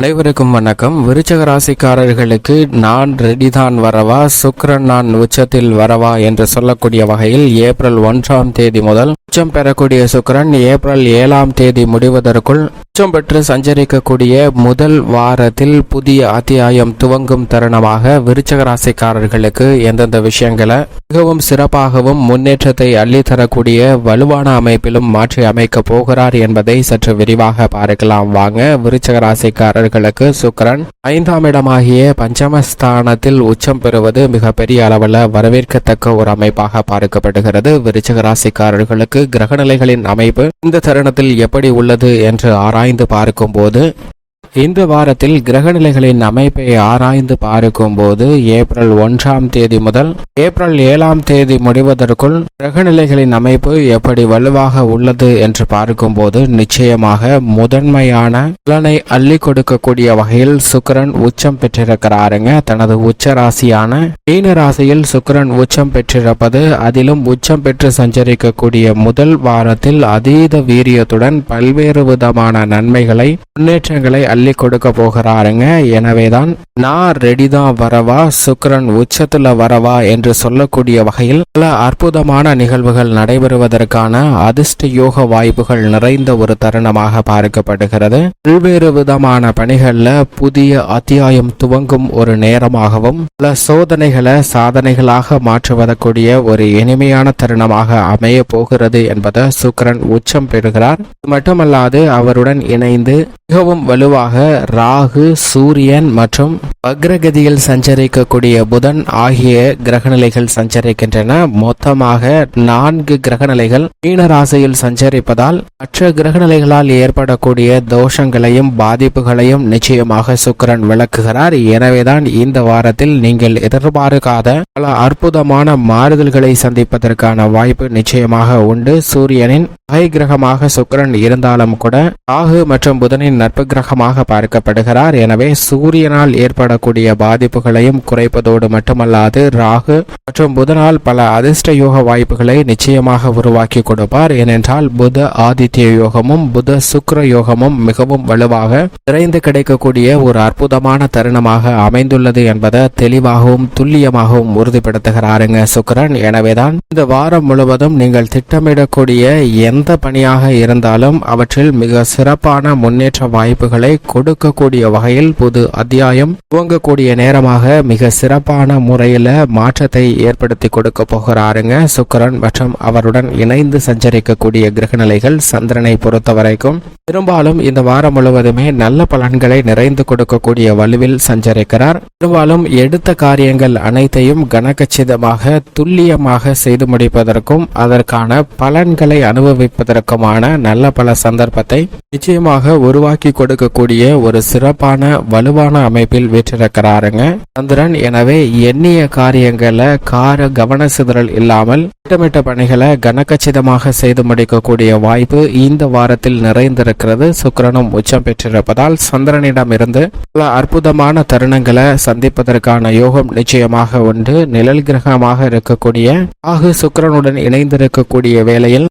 அனைவருக்கும் வணக்கம். விருச்சக ராசிக்காரர்களுக்கு நான் ரெடிதான் வரவா? சுக்கரன் நான் உச்சத்தில் வரவா? என்று சொல்லக்கூடிய வகையில் ஏப்ரல் ஒன்றாம் தேதி முதல் உச்சம் பெறக்கூடிய சுக்கிரன் ஏப்ரல் ஏழாம் தேதி முடிவதற்குள் உச்சம் பெற்று சஞ்சரிக்கக்கூடிய முதல் வாரத்தில் புதிய அத்தியாயம் துவங்கும் தருணமாக விருச்சக ராசிக்காரர்களுக்கு எந்தெந்த விஷயங்களை மிகவும் சிறப்பாகவும் முன்னேற்றத்தை அள்ளித்தரக்கூடிய வலுவான அமைப்பிலும் மாற்றி அமைக்க போகிறார் என்பதை சற்று விரிவாக பார்க்கலாம். வாங்க விருச்சக ராசிக்காரர்களுக்கு சுக்கிரன் ஐந்தாம் இடமாகிய பஞ்சமஸ்தானத்தில் உச்சம் பெறுவது மிகப்பெரிய அளவில் வரவேற்கத்தக்க ஒரு அமைப்பாக பார்க்கப்படுகிறது. விருச்சக ராசிக்காரர்களுக்கு கிரகநிலைகளின் அமைப்பு இந்த தருணத்தில் எப்படி உள்ளது என்று ஆராய்ந்து பார்க்கும்போது இந்த வாரத்தில் கிரகநிலைகளின் அமைப்பை ஆராய்ந்து பார்க்கும்போது ஏப்ரல் ஒன்றாம் தேதி முதல் ஏப்ரல் ஏழாம் தேதி முடிவதற்குள் கிரகநிலைகளின் அமைப்பு எப்படி வலுவாக உள்ளது என்று பார்க்கும்போது நிச்சயமாக முதன்மையான புலனை அள்ளி கொடுக்கக்கூடிய வகையில் சுக்கிரன் உச்சம் பெற்றிருக்கிறாருங்க. தனது உச்ச ராசியான மீன ராசியில் சுக்கிரன் உச்சம் பெற்றிருப்பது அதிலும் உச்சம் பெற்று சஞ்சரிக்கக்கூடிய முதல் வாரத்தில் அதீத வீரியத்துடன் பல்வேறு விதமான நன்மைகளை முன்னேற்றங்களை அள்ளி கொடுக்க போகிறாருங்க. எனவேதான் நான் ரெடி தான் வரவா சுக்கரன் உச்சத்துல வரவா என்று சொல்லக்கூடிய வகையில் பல அற்புதமான நிகழ்வுகள் நடைபெறுவதற்கான அதிர்ஷ்ட யோக வாய்ப்புகள் நிறைந்த ஒரு தருணமாக பார்க்கப்படுகிறது. பல்வேறு விதமான பணிகள்ல புதிய அத்தியாயம் துவங்கும் ஒரு நேரமாகவும் பல சோதனைகளை சாதனைகளாக மாற்றுவதற்குரிய ஒரு இனிமையான தருணமாக அமைய போகிறது என்பதை சுக்கரன் உச்சம் பெறுகிறார். மட்டுமல்லாது அவருடன் இணைந்து மிகவும் வலுவாக ராகு சூரியன் மற்றும் வக்ரகதியில் சஞ்சரிக்கக்கூடிய புதன் ஆகிய கிரகநிலைகள் சஞ்சரிக்கின்றன. மொத்தமாக நான்கு கிரகநிலைகள் மீன ராசியில் சஞ்சரிப்பதால் மற்ற கிரகநிலைகளால் ஏற்படக்கூடிய தோஷங்களையும் பாதிப்புகளையும் நிச்சயமாக சுக்கிரன் விளக்குகிறார். எனவேதான் இந்த வாரத்தில் நீங்கள் எதிர்பார்க்காத பல அற்புதமான மாறுதல்களை சந்திப்பதற்கான வாய்ப்பு நிச்சயமாக உண்டு. சூரியனின் பகை கிரகமாக சுக்கிரன் இருந்தாலும் கூட ராகு மற்றும் புதனின் நட்பு கிரகமாக பார்க்கப்படுகிறார். எனவே சூரியனால் ஏற்படக்கூடிய பாதிப்புகளையும் குறைப்பதோடு மட்டுமல்லாது ராகு மற்றும் புதனால் பல அதிர்ஷ்ட யோக வாய்ப்புகளை நிச்சயமாக உருவாக்கி கொடுப்பார். ஏனென்றால் புத ஆதித்ய யோகமும் புத சுக்கர யோகமும் மிகவும் வலுவாக நிறைந்து கிடைக்கக்கூடிய ஒரு அற்புதமான தருணமாக அமைந்துள்ளது என்பதை தெளிவாகவும் துல்லியமாகவும் உறுதிப்படுத்துகிறாருங்க சுக்கரன். எனவேதான் இந்த வாரம் முழுவதும் நீங்கள் திட்டமிடக்கூடிய எந்த பணியாக இருந்தாலும் அவற்றில் மிக சிறப்பான முன்னேற்ற வாய்ப்புகளை கொடுக்கக்கூடிய வகையில் புது அத்தியாயம் துவங்கக்கூடிய நேரமாக மிக சிறப்பான முறையில மாற்றத்தை ஏற்படுத்தி கொடுக்க போகிறாருங்க. சுக்கரன் மற்றும் அவருடன் இணைந்து சஞ்சரிக்கக்கூடிய கிரகநிலைகள் சந்திரனை பொறுத்த வரைக்கும் பெரும்பாலும் இந்த வாரம் முழுவதுமே நல்ல பலன்களை நிறைந்து கொடுக்கக்கூடிய வலுவில் சஞ்சரிக்கிறார். பெரும்பாலும் எடுத்த காரியங்கள் அனைத்தையும் கனகச்சிதமாக துல்லியமாக செய்து முடிப்பதற்கும் அதற்கான பலன்களை அனுபவிப்பதற்குமான நல்ல பல சந்தர்ப்பத்தை நிச்சயமாக உருவாக்கி கொடுக்கக்கூடிய ஒரு சிறப்பான வலுவான அமைப்பில் வீற்றிருக்கிறாருங்க. சந்திரன் எனவே எண்ணிய காரியங்களை கார கவன சிதறல் இல்லாமல் திட்டமிட்ட பணிகளை கனகச்சிதமாக செய்து முடிக்கக்கூடிய வாய்ப்பு இந்த வாரத்தில் நிறைந்திருக்கிறது. சுக்கிரனும் உச்சம் பெற்றிருப்பதால் சந்திரனிடம் இருந்து பல அற்புதமான தருணங்களை சந்திப்பதற்கான யோகம் நிச்சயமாக உண்டு. நிழல் கிரகமாக இருக்கக்கூடிய ஆகு சுக்கிரனுடன் இணைந்திருக்கக்கூடிய வேளையில்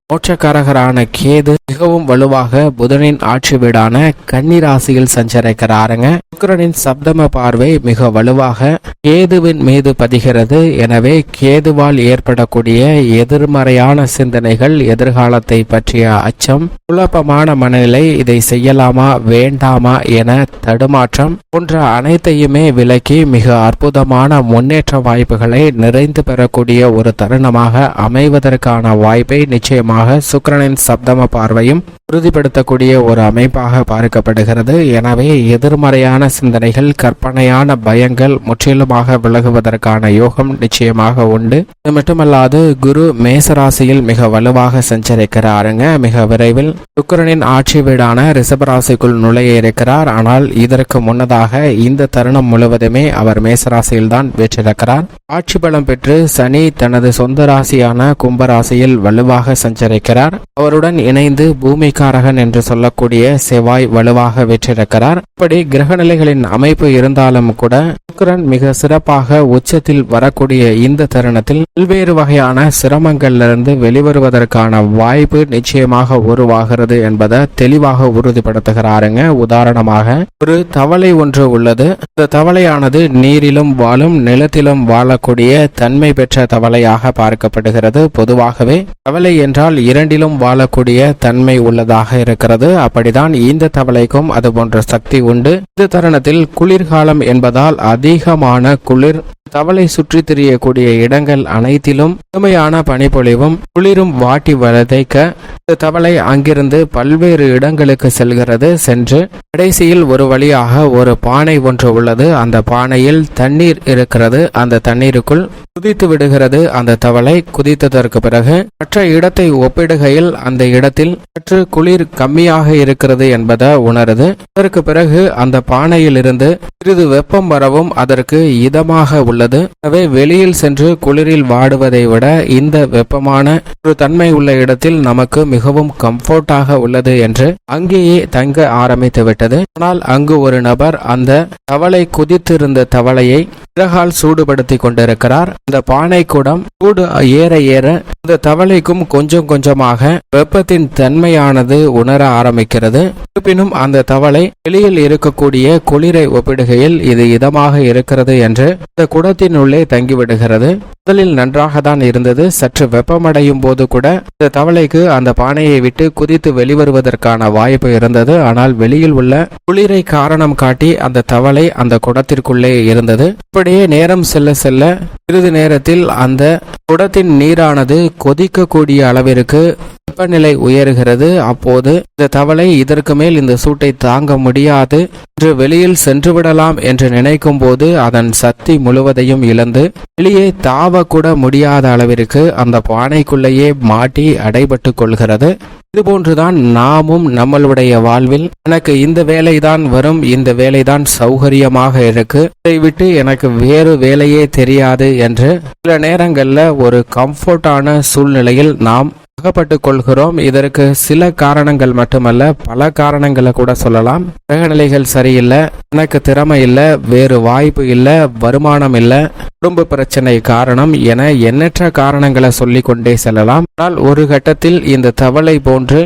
நகரான கேது மிகவும் வலுவாக புதனின் ஆட்சி வீடான கன்னிராசியில் சஞ்சரிக்கிறாருங்க. சுக்கிரனின் சப்தம பார்வை மிக வலுவாக கேதுவின் மீது பதிகிறது. எனவே கேதுவால் ஏற்படக்கூடிய எதிர்மறையான சிந்தனைகள் எதிர்காலத்தை பற்றிய அச்சம் குழப்பமான மனநிலை இதை செய்யலாமா வேண்டாமா என தடுமாற்றம் போன்ற அனைத்தையுமே விலக்கி மிக அற்புதமான முன்னேற்ற வாய்ப்புகளை நிறைந்து பெறக்கூடிய ஒரு தருணமாக அமைவதற்கான வாய்ப்பை நிச்சயமாக சுக்கிரனின் சப்தம பார்வையும் உறுதிப்படுத்தக்கூடிய ஒரு அமைப்பாக பார்க்கப்படுகிறது. எனவே எதிர்மறையான சிந்தனைகள் கற்பனையான பயங்கள் முற்றிலுமாக விலகுவதற்கான யோகம் நிச்சயமாக உண்டு. இது மட்டுமல்லாது குரு மேசராசியில் மிக வலுவாக சஞ்சரிக்கிறாருங்க. மிக விரைவில் சுக்கிரனின் ஆட்சி வீடான ரிஷபராசிக்குள் நுழைய இருக்கிறார். ஆனால் இதற்கு முன்னதாக இந்த தருணம் முழுவதுமே அவர் மேசராசியில் தான் வீற்றிருக்கிறார். ஆட்சி பலம் பெற்று சனி தனது சொந்த ராசியான கும்பராசியில் வலுவாக சஞ்சரிக்கிறார். அவருடன் இணைந்து பூமிக்காரகன் என்று சொல்லக்கூடிய செவ்வாய் வலுவாக வெற்றிருக்கிறார் இப்படி கிரகநிலைகளின் அமைப்பு இருந்தாலும் கூட சுக்கிரன் மிக சிறப்பாக உச்சத்தில் வரக்கூடிய இந்த தருணத்தில் பல்வேறு வகையான சிரமங்களிலிருந்து வெளிவருவதற்கான வாய்ப்பு நிச்சயமாக உருவாகிறது என்பதை தெளிவாக உறுதிப்படுத்துகிறாருங்க. உதாரணமாக ஒரு தவளை ஒன்று உள்ளது. இந்த தவளையானது நீரிலும் வாழும் நிலத்திலும் வாழ வாழக்கூடிய தன்மை பெற்ற தவளையாக பார்க்கப்படுகிறது. பொதுவாகவே தவளை என்றால் இரண்டிலும் வாழக்கூடிய தன்மை உள்ளதாக இருக்கிறது. அப்படிதான் இந்த தவளைக்கும் அது போன்ற சக்தி உண்டு. இந்த தருணத்தில் குளிர்காலம் என்பதால் அதிகமான குளிர் தவளை சுற்றி திரியக்கூடிய இடங்கள் அனைத்திலும் முழுமையான பனிப்பொழிவும் குளிரும் வாட்டி வதைக்க இந்த தவளை அங்கிருந்து பல்வேறு இடங்களுக்கு செல்கிறது. சென்று கடைசியில் ஒரு வழியாக ஒரு பானை ஒன்று உள்ளது. அந்த பானையில் தண்ணீர் இருக்கிறது. அந்த தண்ணீர் தண்ணீருக்குள் குதித்து விடுகிறது அந்த தவளை. குதித்ததற்கு பிறகு மற்ற இடத்தை ஒப்பிடுகையில் அந்த இடத்தில் சற்று குளிர் கம்மியாக இருக்கிறது என்பதை உணருது. அதற்கு பிறகு அந்த பானையில் இருந்து சிறிது வெப்பம் வரவும் அதற்கு இதமாக உள்ளது. எனவே வெளியில் சென்று குளிரில் வாடுவதை விட இந்த வெப்பமான ஒரு தன்மை உள்ள இடத்தில் நமக்கு மிகவும் கம்ஃபர்டாக உள்ளது என்று அங்கேயே தங்க ஆரம்பித்து விட்டது. ஆனால் அங்கு ஒரு நபர் அந்த தவளை குதித்திருந்த தவளையை பிறகால் சூடுபடுத்தி கொண்டிருக்கிறார். இந்த பானை குடம் சூடு ஏற ஏற இந்த தவளைக்கும் கொஞ்சம் கொஞ்சமாக வெப்பத்தின் தன்மையானது உணர ஆரம்பிக்கிறது. இருப்பினும் அந்த தவளை வெளியில் இருக்கக்கூடிய குளிரை ஒப்பிடுகையில் இது இதமாக இருக்கிறது என்று இந்த குடத்தின் உள்ளே தங்கிவிடுகிறது. முதலில் நன்றாக தான் இருந்தது. சற்று வெப்பமடையும் போது கூட இந்த தவளைக்கு அந்த பானையை விட்டு குதித்து வெளிவருவதற்கான வாய்ப்பு இருந்தது. ஆனால் வெளியில் உள்ள குளிரை காரணம் காட்டி அந்த தவளை அந்த குடத்திற்குள்ளே இருந்தது. இப்படியே நேரம் செல்ல செல்ல சிறிது நேரத்தில் அந்த குடத்தின் நீரானது கொதிக்கக்கூடிய அளவிற்கு வெப்பநிலை உயர்கிறது. அப்போது இந்த தவளை இதற்கு மேல் இந்த சூட்டை தாங்க முடியாது. என்று வெளியில் சென்று விடலாம் என்று நினைக்கும் போது அதன் சக்தி முழுவதையும் இழந்து வெளியே தாவக்கூட முடியாத அளவிற்கு அந்த பானைக்குள்ளேயே மாட்டி அடைபட்டு கொள்கிறது. இதுபோன்றுதான் நாமும் நம்மளுடைய வாழ்வில் எனக்கு இந்த வேலைதான் வரும் இந்த வேலைதான் சௌகரியமாக இருக்கு. இதை விட்டு எனக்கு வேறு வேலையே தெரியாது என்று சில நேரங்கள்ல ஒரு கம்ஃபர்டான சூழ்நிலையில் நாம் அகப்பட்டு கொள்கிறோம் இதற்கு சில காரணங்கள் மட்டுமல்ல பல காரணங்களை கூட சொல்லலாம். கிரகநிலைகள் சரியில்லை எனக்கு திறமை இல்லை வேறு வாய்ப்பு இல்லை வருமானம் இல்லை குடும்ப பிரச்சனை காரணம் என எண்ணற்ற காரணங்களை சொல்லி கொண்டே செல்லலாம். ஆனால் ஒரு கட்டத்தில் இந்த தவளை போன்று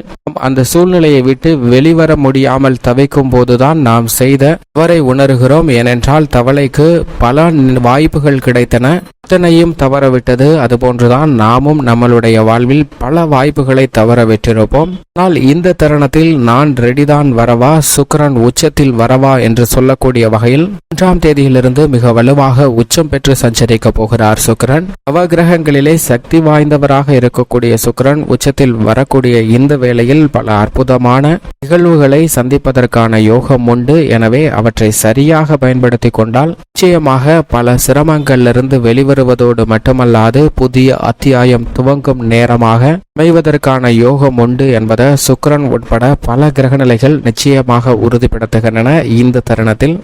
அந்த சூழ்நிலையை விட்டு வெளிவர முடியாமல் தவிக்கும் போதுதான் நாம் செய்த தவறை உணர்கிறோம். ஏனென்றால் தவளைக்கு பல வாய்ப்புகள் கிடைத்தன. அத்தனையும் தவறவிட்டது. அதுபோன்றுதான் நாமும் நம்மளுடைய வாழ்வில் பல வாய்ப்புகளை தவற விட்டிருப்போம் ஆனால் இந்த தருணத்தில் நான் ரெடிதான் வரவா சுக்கரன் உச்சத்தில் வரவா என்று சொல்லக்கூடிய வகையில் ஒன்றாம் தேதியிலிருந்து மிக வலுவாக உச்சம் பெற்று சஞ்சரிக்க போகிறார் சுக்கிரன். நவகிரகங்களிலே சக்தி வாய்ந்தவராக இருக்கக்கூடிய சுக்கிரன் உச்சத்தில் வரக்கூடிய இந்த வேளையில் பல அற்புதமான நிகழ்வுகளை சந்திப்பதற்கான யோகம் உண்டு. எனவே அவற்றை சரியாக பயன்படுத்தி கொண்டால் நிச்சயமாக பல சிரமங்களிலிருந்து வருவதோடு மட்டுமல்லாது புதிய அத்தியாயம் துவங்கும் நேரமாக அமைவதற்கான யோகம் உண்டு என்பதை சுக்கரன் உட்பட பல கிரகநிலைகள் நிச்சயமாக உறுதிப்படுத்துகின்றன. இந்த தருணத்தில்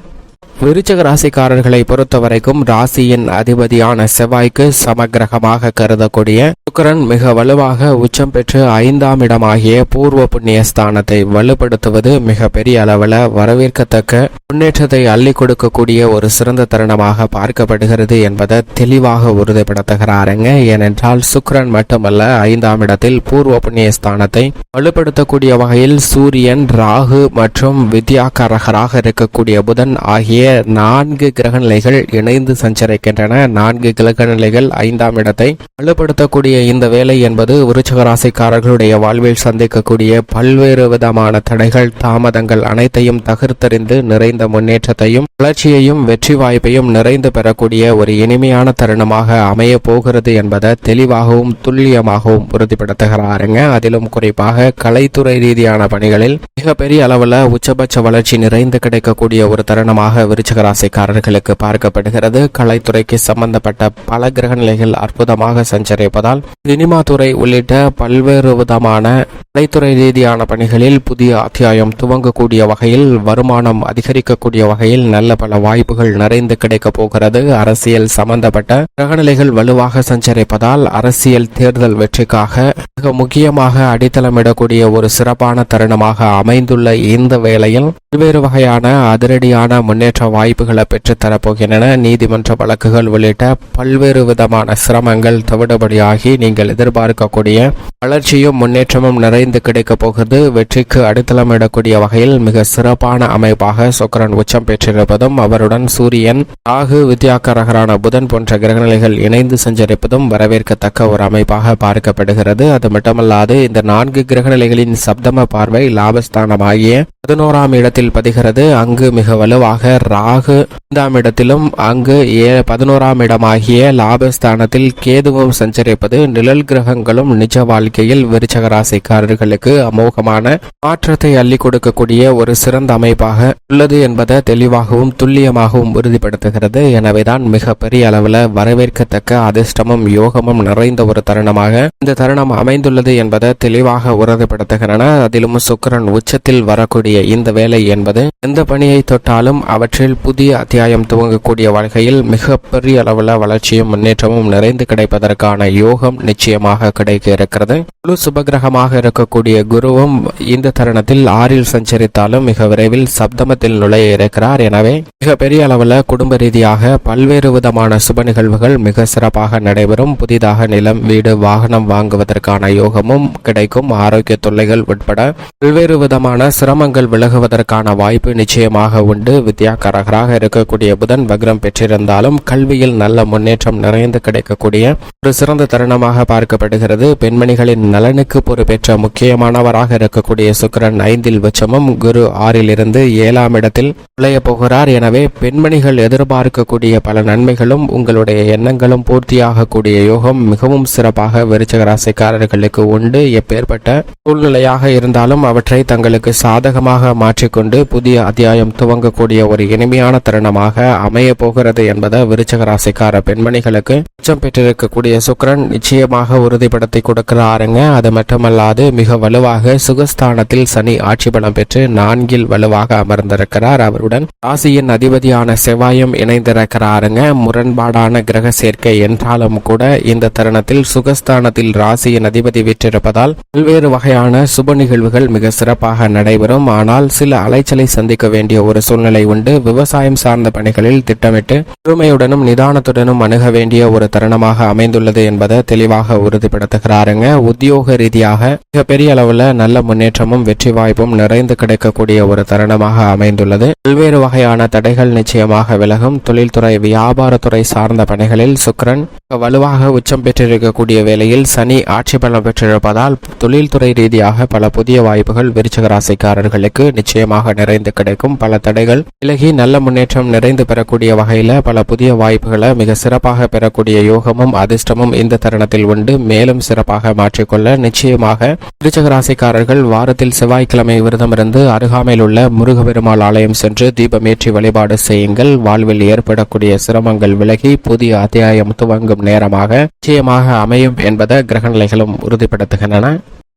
விருச்சக ராசிக்காரர்களை பொறுத்தவரைக்கும் ராசியின் அதிபதியான செவ்வாய்க்கு சமகிரகமாக கருதக்கூடிய சுக்கிரன் மிக வலுவாக உச்சம் பெற்று ஐந்தாம் இடமாகிய பூர்வ புண்ணிய ஸ்தானத்தை வலுப்படுத்துவது மிக பெரிய அளவில் வரவேற்கத்தக்க முன்னேற்றத்தை அள்ளி கொடுக்கக்கூடிய ஒரு சிறந்த தருணமாக பார்க்கப்படுகிறது என்பதை தெளிவாக உறுதிப்படுத்துகிறாருங்க. ஏனென்றால் சுக்கிரன் மட்டுமல்ல ஐந்தாம் இடத்தில் பூர்வ புண்ணிய ஸ்தானத்தை வலுப்படுத்தக்கூடிய வகையில் சூரியன் ராகு மற்றும் வித்யாகாரகராக இருக்கக்கூடிய புதன் ஆகிய நான்கு கிரக நிலைகள் இணைந்து சஞ்சரிக்கின்றன. நான்கு கிரக நிலைகள் ஐந்தாம் இடத்தை வலுப்படுத்தக்கூடிய இந்த வேலை என்பது விருச்சக ராசிக்காரர்களுடைய வாழ்வில் சந்திக்கக்கூடிய பல்வேறு விதமான தடைகள் தாமதங்கள் அனைத்தையும் தகர்த்தறிந்து நிறைந்த முன்னேற்றத்தையும் வளர்ச்சியையும் வெற்றி வாய்ப்பையும் நிறைந்து பெறக்கூடிய ஒரு இனிமையான தருணமாக அமைய போகிறது என்பதை தெளிவாகவும் துல்லியமாகவும் உறுதிப்படுத்துகிறாருங்க. அதிலும் குறிப்பாக கலைத்துறை ரீதியான பணிகளில் மிகப்பெரிய அளவில் உச்சபட்ச வளர்ச்சி நிறைந்து கிடைக்கக்கூடிய ஒரு தருணமாக விருச்சகராசிக்காரர்களுக்கு பார்க்கப்படுகிறது. கலைத்துறைக்கு சம்பந்தப்பட்ட பல கிரக நிலைகள் அற்புதமாக சஞ்சரிப்பதால் சினிமா துறை உள்ளிட்ட பல்வேறு விதமான கலைத்துறை ரீதியான பணிகளில் புதிய அத்தியாயம் துவங்கக்கூடிய வகையில் வருமானம் அதிகரிக்கக்கூடிய வகையில் நல்ல பல வாய்ப்புகள் நிறைந்து கிடைக்கப் போகிறது. அரசியல் சம்பந்தப்பட்ட கிரகநிலைகள் வலுவாக சஞ்சரிப்பதால் அரசியல் தேர்தல் வெற்றிக்காக மிக முக்கியமாக அடித்தளமிடக்கூடிய ஒரு சிறப்பான தருணமாக அமைந்துள்ள இந்த வேளையில் பல்வேறு வகையான அதிரடியான முன்னேற்ற வாய்ப்புகளை பெற்றுத்தரப்போகின்றன. நீதிமன்ற வழக்குகள் உள்ளிட்ட பல்வேறு விதமான சிரமங்கள் தவிடுபடியாகி நீங்கள் எதிர்பார்க்கக்கூடிய வளர்ச்சியும் முன்னேற்றமும் நிறைந்து கிடைக்கப் போகிறது. வெற்றிக்கு அடித்தளமிடக்கூடிய வகையில் மிக சிறப்பான அமைப்பாக சுக்கிரன் உச்சம் பெற்றிருப்பதும் அவருடன் சூரியன் ராகு வித்யாகரகரான புதன் போன்ற கிரகநிலைகள் இணைந்து சஞ்சரிப்பதும் வரவேற்கத்தக்க ஒரு அமைப்பாக பார்க்கப்படுகிறது. அது மட்டுமல்லாது இந்த நான்கு கிரகநிலைகளின் சப்தம பார்வை லாபஸ்தானமாகிய பதினோராம் இடத்தில் பதிகிறது. அங்கு மிக வலுவாக ராகு ஐந்தாம் இடத்திலும் அங்கு ஏ பதினோராம் இடமாகிய லாபஸ்தானத்தில் கேதுவும் சஞ்சரிப்பது நிழல் கிரகங்களும் நிஜ வாழ்க்கையில் விருச்சக ராசிக்காரர்களுக்கு அமோகமான மாற்றத்தை அள்ளி கொடுக்கக்கூடிய ஒரு சிறந்த அமைப்பாக உள்ளது என்பதை தெளிவாகவும் துல்லியமாகவும் உறுதிப்படுத்துகிறது. எனவேதான் மிக பெரிய அளவில் வரவேற்கத்தக்க அதிர்ஷ்டமும் யோகமும் நிறைந்த ஒரு தருணமாக இந்த தருணம் அமைந்துள்ளது என்பதை தெளிவாக உறுதிப்படுத்துகின்றன. அதிலும் சுக்கிரன் உச்சத்தில் வரக்கூடிய இந்த வேலை என்பது எந்த பணியை தொட்டாலும் அவற்றை அவற்றில் புதிய அத்தியாயம் துவங்கக்கூடிய வகையில் மிக பெரிய அளவில் வளர்ச்சியும் முன்னேற்றமும் நிறைந்து கிடைப்பதற்கான யோகம் நிச்சயமாக கிடைக்க இருக்கிறது முழு சுபகிரகமாக இருக்கக்கூடிய குருவும் இந்த தருணத்தில் ஆறில் சஞ்சரித்தாலும் மிக விரைவில் சப்தமத்தில் நுழைய இருக்கிறார். எனவே மிக பெரிய அளவில் குடும்ப ரீதியாக பல்வேறு விதமான சுப நிகழ்வுகள் மிக சிறப்பாக நடைபெறும். புதிதாக நிலம் வீடு வாகனம் வாங்குவதற்கான யோகமும் கிடைக்கும். ஆரோக்கிய தொல்லைகள் உட்பட பல்வேறு விதமான சிரமங்கள் விலகுவதற்கான வாய்ப்பு நிச்சயமாக உண்டு. வித்யா வித்யாகரகராக இருக்கக்கூடிய புதன் வக்ரம் பெற்றிருந்தாலும் கல்வியில் நல்ல முன்னேற்றம் நிறைந்து கிடைக்கக்கூடிய ஒரு சிறந்த தருணமாக பார்க்கப்படுகிறது. பெண்மணிகளின் நலனுக்கு பொறுப்பேற்ற முக்கியமானவராக இருக்கக்கூடிய சுக்கிரன் ஐந்தில் உச்சமும் குரு ஆறில் இருந்து ஏழாம் இடத்தில் நுழைய போகிறார். எனவே பெண்மணிகள் எதிர்பார்க்கக்கூடிய பல நன்மைகளும் உங்களுடைய எண்ணங்களும் பூர்த்தியாகக்கூடிய யோகம் மிகவும் சிறப்பாக விருச்சக ராசிக்காரர்களுக்கு உண்டு. எப்பேற்பட்ட சூழ்நிலையாக இருந்தாலும் அவற்றை தங்களுக்கு சாதகமாக மாற்றிக்கொண்டு புதிய அத்தியாயம் துவங்கக்கூடிய ஒரு இனிமையான தருணமாக அமைய போகிறது என்பதை விருச்சக ராசிக்கார பெண்மணிகளுக்கு உச்சம் பெற்றிருக்கக்கூடிய சுக்கரன் நிச்சயமாக உறுதிப்படுத்தி கொடுக்கிறாருங்க. அது மட்டுமல்லாது மிக வலுவாக சுகஸ்தானத்தில் சனி ஆட்சி பலம் பெற்று நான்கில் வலுவாக அமர்ந்திருக்கிறார். அவருடன் ராசியின் அதிபதியான செவ்வாயும் இணைந்திருக்கிறாருங்க. முரண்பாடான கிரக சேர்க்கை என்றாலும் கூட இந்த தருணத்தில் சுகஸ்தானத்தில் ராசியின் அதிபதி விற்றிருப்பதால் பல்வேறு வகையான சுப நிகழ்வுகள் மிக சிறப்பாக நடைபெறும். ஆனால் சில அலைச்சலை சந்திக்க வேண்டிய ஒரு சூழ்நிலை உண்டு. விவசாயம் சார்ந்த பணிகளில் திட்டமிட்டு பொறுமையுடனும் நிதானத்துடனும் அணுக வேண்டிய ஒரு தருணமாக அமைந்துள்ளது என்பதை தெளிவாக உறுதிப்படுத்துகிறாருங்க. உத்தியோக ரீதியாக மிகப்பெரிய அளவில் நல்ல முன்னேற்றமும் வெற்றி வாய்ப்பும் நிறைந்து கிடைக்கக்கூடிய ஒரு தருணமாக அமைந்துள்ளது. பல்வேறு வகையான தடைகள் நிச்சயமாக விலகும். தொழில்துறை வியாபாரத்துறை சார்ந்த பணிகளில் சுக்ரன் வலுவாக உச்சம் பெற்றிருக்கக்கூடிய வேளையில் சனி ஆட்சி பலம் பெற்றிருப்பதால் தொழில்துறை ரீதியாக பல புதிய வாய்ப்புகள் விருச்சக ராசிக்காரர்களுக்கு நிச்சயமாக நிறைந்து கிடைக்கும். பல தடைகள் விலகி நல்ல முன்னேற்றம் நிறைந்து பெறக்கூடிய வகையில பல புதிய வாய்ப்புகளை மிக சிறப்பாக பெறக்கூடிய யோகமும் அதிர்ஷ்டமும் இந்த தருணத்தில் உண்டு. மேலும் சிறப்பாக மாற்றிக்கொள்ள நிச்சயமாக விருச்சக ராசிக்காரர்கள் வாரத்தில் செவ்வாய்க்கிழமை விரதமிருந்து அருகாமையில் உள்ள முருகபெருமாள் ஆலயம் சென்று தீபமேற்றி வழிபாடு செய்யுங்கள். வாழ்வில் ஏற்படக்கூடிய சிரமங்கள் விலகி புதிய அத்தியாயம் துவங்கும் நேரமாக நிச்சயமாக அமையும் என்பதை கிரகநிலைகளும் உறுதிப்படுத்துகின்றன.